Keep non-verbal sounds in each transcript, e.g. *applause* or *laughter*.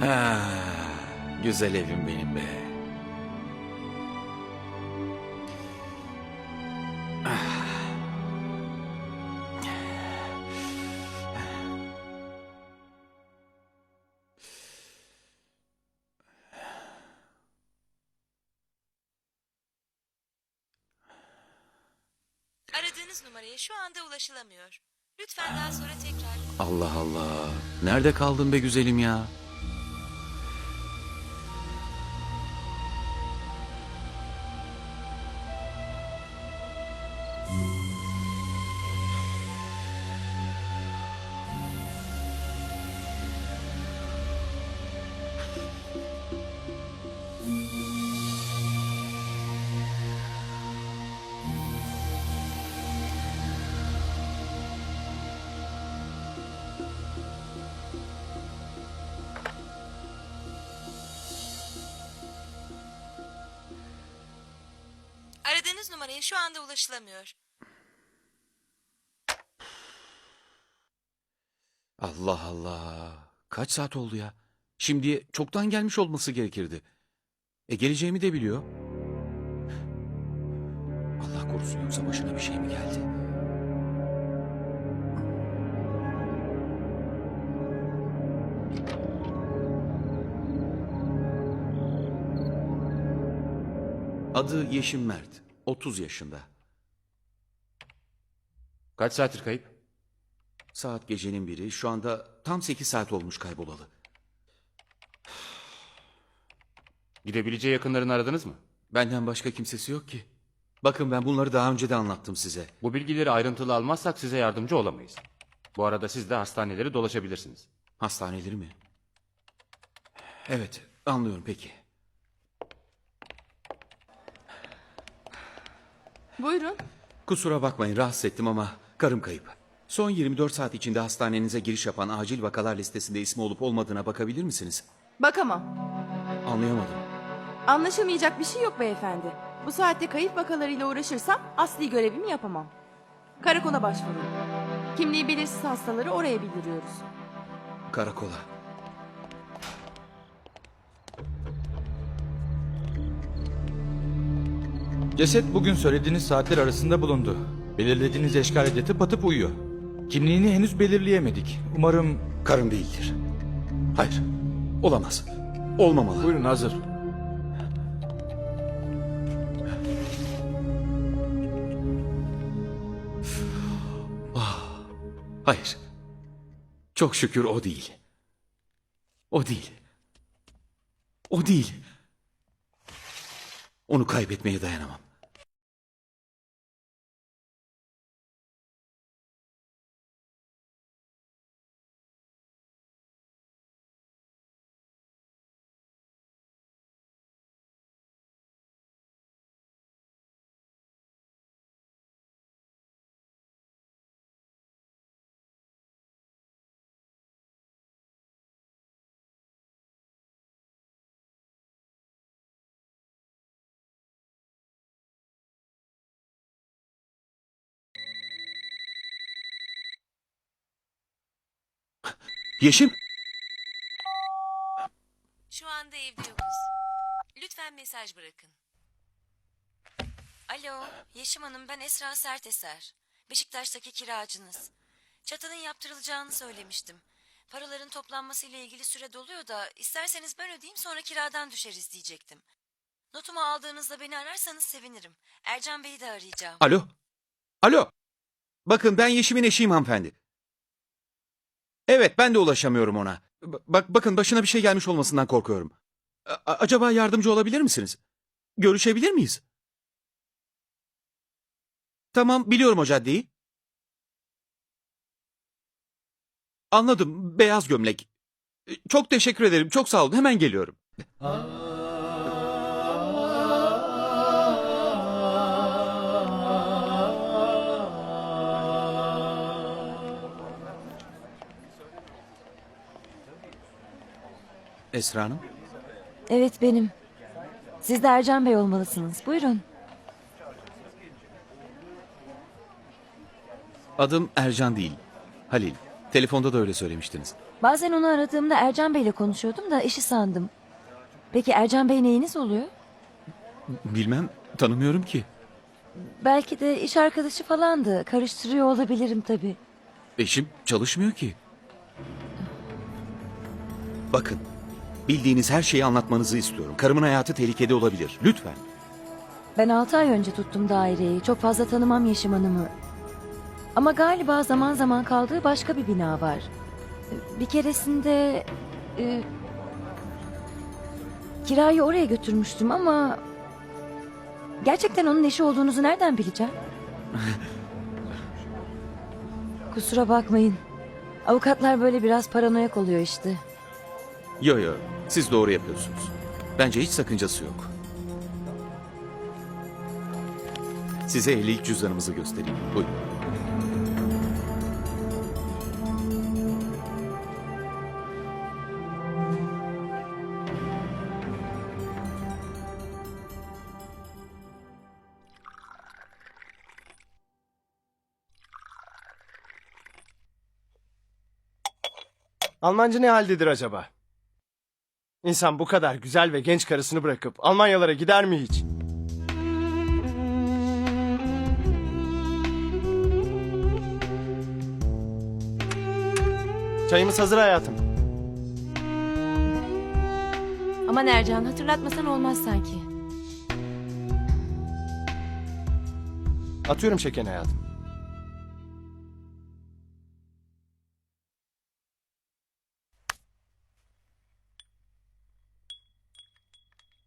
Ha, güzel evim benim be. Aradığınız numaraya şu anda ulaşılamıyor. Lütfen daha sonra tekrar... Allah Allah. Nerede kaldın be güzelim ya? Numaraya şu anda ulaşılamıyor. Allah Allah. Kaç saat oldu ya? Şimdi çoktan gelmiş olması gerekirdi. E geleceğimi de biliyor. Allah korusun yoksa başına bir şey mi geldi? Adı Yeşim Mert. 30 yaşında. Kaç saattir kayıp? Saat gecenin biri. Şu anda tam 8 saat olmuş kaybolalı. Gidebileceği yakınlarını aradınız mı? Benden başka kimsesi yok ki. Bakın ben bunları daha önce de anlattım size. Bu bilgileri ayrıntılı almazsak size yardımcı olamayız. Bu arada siz de hastaneleri dolaşabilirsiniz. Hastaneleri mi? Evet, anlıyorum peki. Buyurun. Kusura bakmayın rahatsız ettim ama karım kayıp. Son 24 saat içinde hastanenize giriş yapan acil vakalar listesinde ismi olup olmadığına bakabilir misiniz? Bakamam. Anlayamadım. Anlaşılmayacak bir şey yok beyefendi. Bu saatte kayıp vakalarıyla uğraşırsam asli görevimi yapamam. Karakola başvurun. Kimliği belirsiz hastaları oraya bildiriyoruz. Karakola. Ceset bugün söylediğiniz saatler arasında bulundu. Belirlediğiniz eşkale yatıp atıp uyuyor. Kimliğini henüz belirleyemedik. Umarım... Karım değildir. Hayır, olamaz. Olmamalı. Buyurun hazır. Hayır. Çok şükür o değil. O değil. O değil. Onu kaybetmeye dayanamam. Yeşim. Şu anda evde yokuz. Lütfen mesaj bırakın. Alo, Yeşim Hanım ben Esra Serteser. Beşiktaş'taki kiracınız. Çatının yaptırılacağını söylemiştim. Paraların toplanmasıyla ilgili süre doluyor da isterseniz ben ödeyeyim sonra kiradan düşeriz diyecektim. Notumu aldığınızda beni ararsanız sevinirim. Ercan Bey'i de arayacağım. Alo. Alo. Bakın ben Yeşim'in eşiyim hanımefendi. Evet ben de ulaşamıyorum ona. Bak bakın başına bir şey gelmiş olmasından korkuyorum. A- acaba yardımcı olabilir misiniz? Görüşebilir miyiz? Tamam biliyorum o caddeyi. Anladım beyaz gömlek. Çok teşekkür ederim çok sağ olun hemen geliyorum. Esra Hanım. Evet benim. Siz de Ercan Bey olmalısınız. Buyurun. Adım Ercan değil. Halil. Telefonda da öyle söylemiştiniz. Bazen onu aradığımda Ercan Bey'le konuşuyordum da işi sandım. Peki Ercan Bey neyiniz oluyor? Bilmem, tanımıyorum ki. Belki de iş arkadaşı falandı. Karıştırıyor olabilirim tabii. Eşim çalışmıyor ki. Bakın, bildiğiniz her şeyi anlatmanızı istiyorum. Karımın hayatı tehlikede olabilir. Lütfen. Ben altı ay önce tuttum daireyi. Çok fazla tanımam Yeşim Hanım'ı. Ama galiba zaman zaman kaldığı başka bir bina var. Bir keresinde... e, kirayı oraya götürmüştüm ama... Gerçekten onun eşi olduğunuzu nereden bileceğim? *laughs* Kusura bakmayın. Avukatlar böyle biraz paranoyak oluyor işte. Yo yo, siz doğru yapıyorsunuz. Bence hiç sakıncası yok. Size evlilik cüzdanımızı göstereyim. Buyurun. Almancı ne haldedir acaba? İnsan bu kadar güzel ve genç karısını bırakıp Almanyalara gider mi hiç? Çayımız hazır hayatım. Aman Ercan hatırlatmasan olmaz sanki. Atıyorum şekerini hayatım.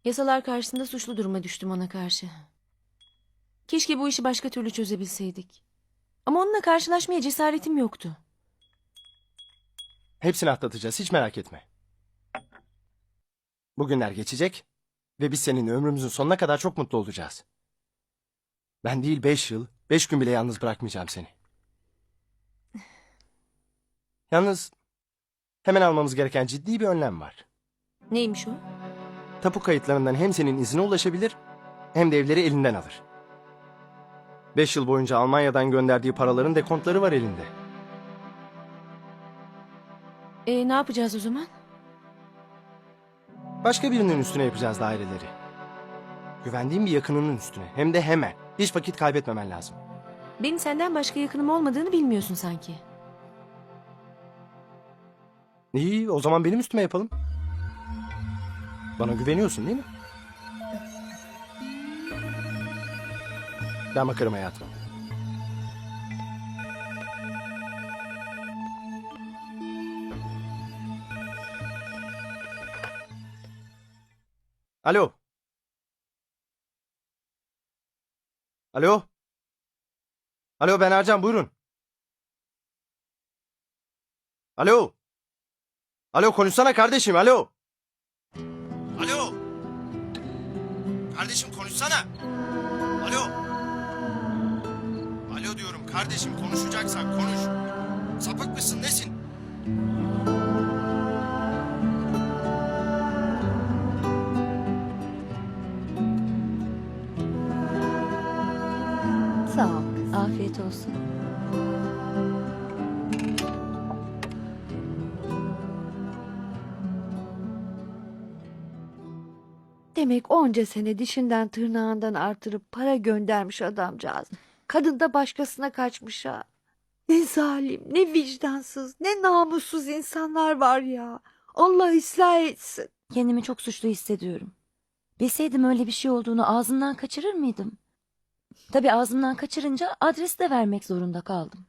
Yasalar karşısında suçlu duruma düştüm ona karşı. Keşke bu işi başka türlü çözebilseydik. Ama onunla karşılaşmaya cesaretim yoktu. Hepsini atlatacağız hiç merak etme. Bugünler geçecek ve biz senin ömrümüzün sonuna kadar çok mutlu olacağız. Ben değil beş yıl, beş gün bile yalnız bırakmayacağım seni. Yalnız hemen almamız gereken ciddi bir önlem var. Neymiş o? Tapu kayıtlarından hem senin izine ulaşabilir hem de evleri elinden alır. Beş yıl boyunca Almanya'dan gönderdiği paraların dekontları var elinde. E, ne yapacağız o zaman? Başka birinin üstüne yapacağız daireleri. Güvendiğim bir yakınının üstüne. Hem de hemen. Hiç vakit kaybetmemen lazım. Benim senden başka yakınım olmadığını bilmiyorsun sanki. İyi o zaman benim üstüme yapalım. Bana güveniyorsun değil mi? Ben bakarım hayatım. Alo. Alo. Alo ben Ercan buyurun. Alo. Alo konuşsana kardeşim alo. Alo. Kardeşim konuşsana. Alo. Alo diyorum kardeşim konuşacaksan konuş. Sapık mısın nesin? Sağ ol. Afiyet olsun. Demek onca sene dişinden tırnağından artırıp para göndermiş adamcağız. Kadın da başkasına kaçmış ha. Ne zalim, ne vicdansız, ne namussuz insanlar var ya. Allah ıslah etsin. Kendimi çok suçlu hissediyorum. Bilseydim öyle bir şey olduğunu ağzımdan kaçırır mıydım? Tabii ağzımdan kaçırınca adresi de vermek zorunda kaldım.